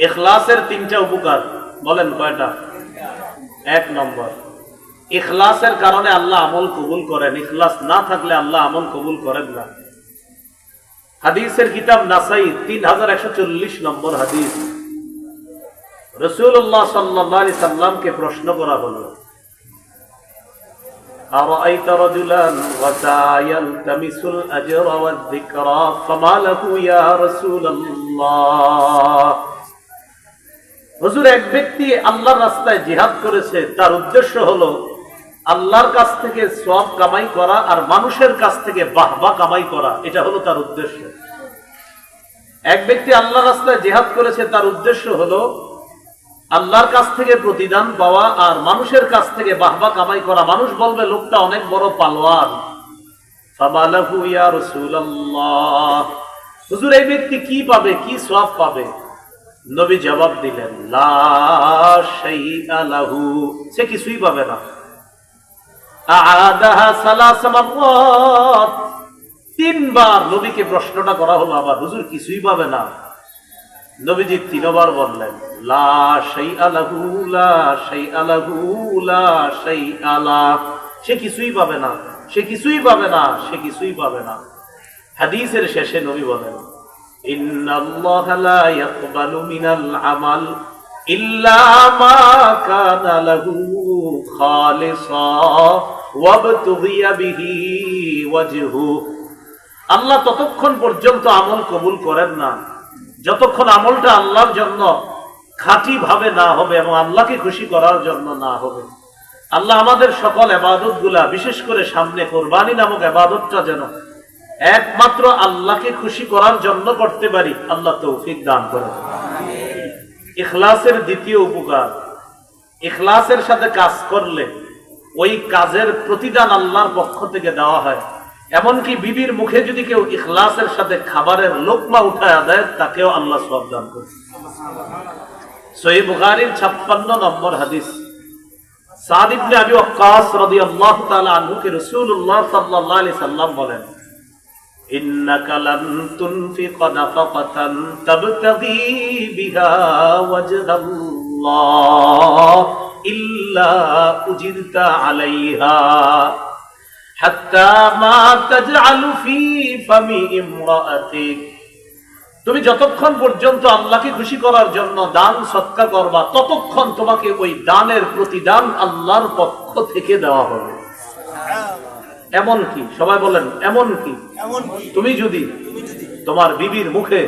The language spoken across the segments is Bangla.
ইখলাসের তিনটা উপকার বলেন কয়টা এক নম্বর ইখলাসের কারণে আল্লাহ আমল কবুল করেন ইখলাস না থাকলে আল্লাহ আমল কবুল করেন না হাদিসের কিতাব নাসাই তিন হাজার একশো চল্লিশ নম্বর হাদিস রসুল্লাহ সাল্লি সাল্লামকে প্রশ্ন করা হলো أرأيت رجلا غدا يلتمس الأجر والذكرى فما له يا رسول الله হুজুর, এক ব্যক্তি আল্লাহর রাস্তায় জিহাদ করেছে, তার উদ্দেশ্য হলো আল্লাহর কাছ থেকে সব কামাই করা আর মানুষের কাছ থেকে বাহবা কামাই করা, এটা হলো তার উদ্দেশ্য। এক ব্যক্তি আল্লাহর রাস্তায় জিহাদ করেছে, তার উদ্দেশ্য হলো আল্লাহর কাছ থেকে প্রতিদান পাওয়া আর মানুষের কাছ থেকে বাহবা কামাই করা। মানুষ বলবে, লোকটা অনেক বড় পালোয়ান। হুজুর, এই ব্যক্তি কি পাবে, কি সওয়াব পাবে? নবী জবাব দিলেন লাহু। সে কিছুই পাবে না। তিনবার নবীকে প্রশ্নটা করা হলো, আবার হুজুর কিছুই পাবে না। নবীজি তিনবার বললেন সে কিছুই পাবে না। সে কিছুই পাবে না, সে কিছুই পাবে না। হাদিসের শেষে নবী বলেন إن الله لا يقبل من العمل إلا ما كان له خالصا وابتغي به وجهه আল্লাহ ততক্ষণ পর্যন্ত আমল কবুল করেন না যতক্ষণ আমলটা আল্লাহর জন্য খাঁটি ভাবে না হবে এবং আল্লাহকে খুশি করার জন্য না হবে আল্লাহ আমাদের সকল এবাদত গুলা বিশেষ করে সামনে কোরবানি নামক এবাদতটা যেন একমাত্র আল্লাহকে খুশি করার জন্য করতে পারি। আল্লাহ তৌফিক দান করে ইখলাসের দ্বিতীয় উপকার, ইখলাসের সাথে কাজ করলে ওই কাজের প্রতিদান আল্লাহর পক্ষ থেকে দেওয়া হয়। এমনকি বিবির মুখে যদি কেউ ইখলাসের সাথে খাবারের লোকমা উঠায় দেয়, তাকেও আল্লাহ সব দান করে সহি ছাপ্পান্ন নম্বর হাদিস। সাদ ইবনে আবি ওয়াক্কাস রাদিয়াল্লাহু তাআলা আনহুকে রাসূলুল্লাহ সাল্লাল্লাহু আলাইহি সাল্লাম বলেন إنك لن تنفق نفقة تبتغي بها وجه الله إلا أجرت عليها حتى ما تجعل في فم امرأتك তুমি যতক্ষণ পর্যন্ত আল্লাহকে খুশি করার জন্য দান সৎকার করবা ততক্ষণ তোমাকে ওই দানের প্রতিদান আল্লাহর পক্ষ থেকে দেওয়া হবে এমন কি? সবাই বলেন এমন কি? তুমি যদি তোমার বিবির মুখে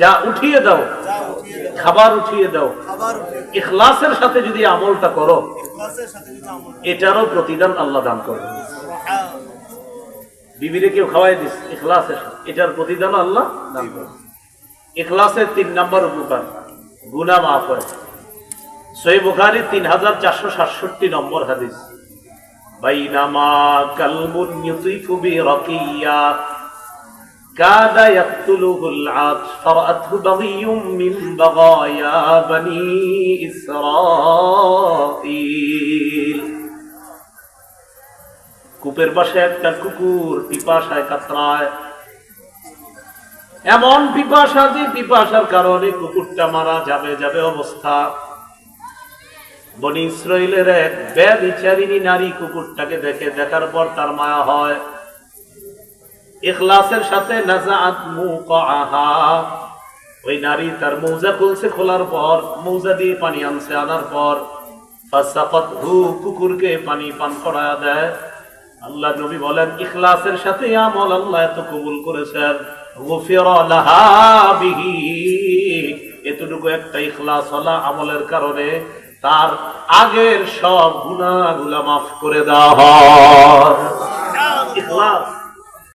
যা উঠিয়ে দাও খাবার উঠিয়ে দাও ইখলাসের সাথে যদি আমলটা করো এটারও প্রতিদান আল্লাহ দান করবে। বিবিরে কেউ খাওয়াই দিস ইখলাসের সাথে। এটার প্রতিদান আল্লাহ দান করবে। ইখলাসের তিন নম্বর উপকার গুনা মাফ হয়। সই বুখারি তিন হাজার চারশো সাতষট্টি নম্বর হাদিস। বাইনামা কালবুন ইউতিফু বিরাকিয়া كاد يقتله العطش فرأته بغي من بغايا بني إسرائيل কূপের পাশে একটা কুকুর পিপাসায় কাতরায় এমন পিপাসা যে পিপাসার কারণে কুকুরটা মারা যাবে যাবে অবস্থা বনি ইসরায়েলের এক ব্যবিচারিণী নারী কুকুরটাকে দেখে, দেখার পর তার মায়া হয়। ইখলাসের সাথে নাজাআত মুকাআহা। ওই নারী তার মৌজা খুলছে, খোলার পর মৌজা দিয়ে পানি আনছে, আনার পর ফাসাকাতহু, কুকুরকে পানি পান করায়া দেয়। আল্লাহ নবী বলেন, ইখলাসের সাথে আমল আল্লাহ এত কবুল করেছেন। এতটুকু একটা ইখলাস হলা আমলের কারণে। তার আগের সব গুণাগুলা মাফ করে দেওয়া হয়।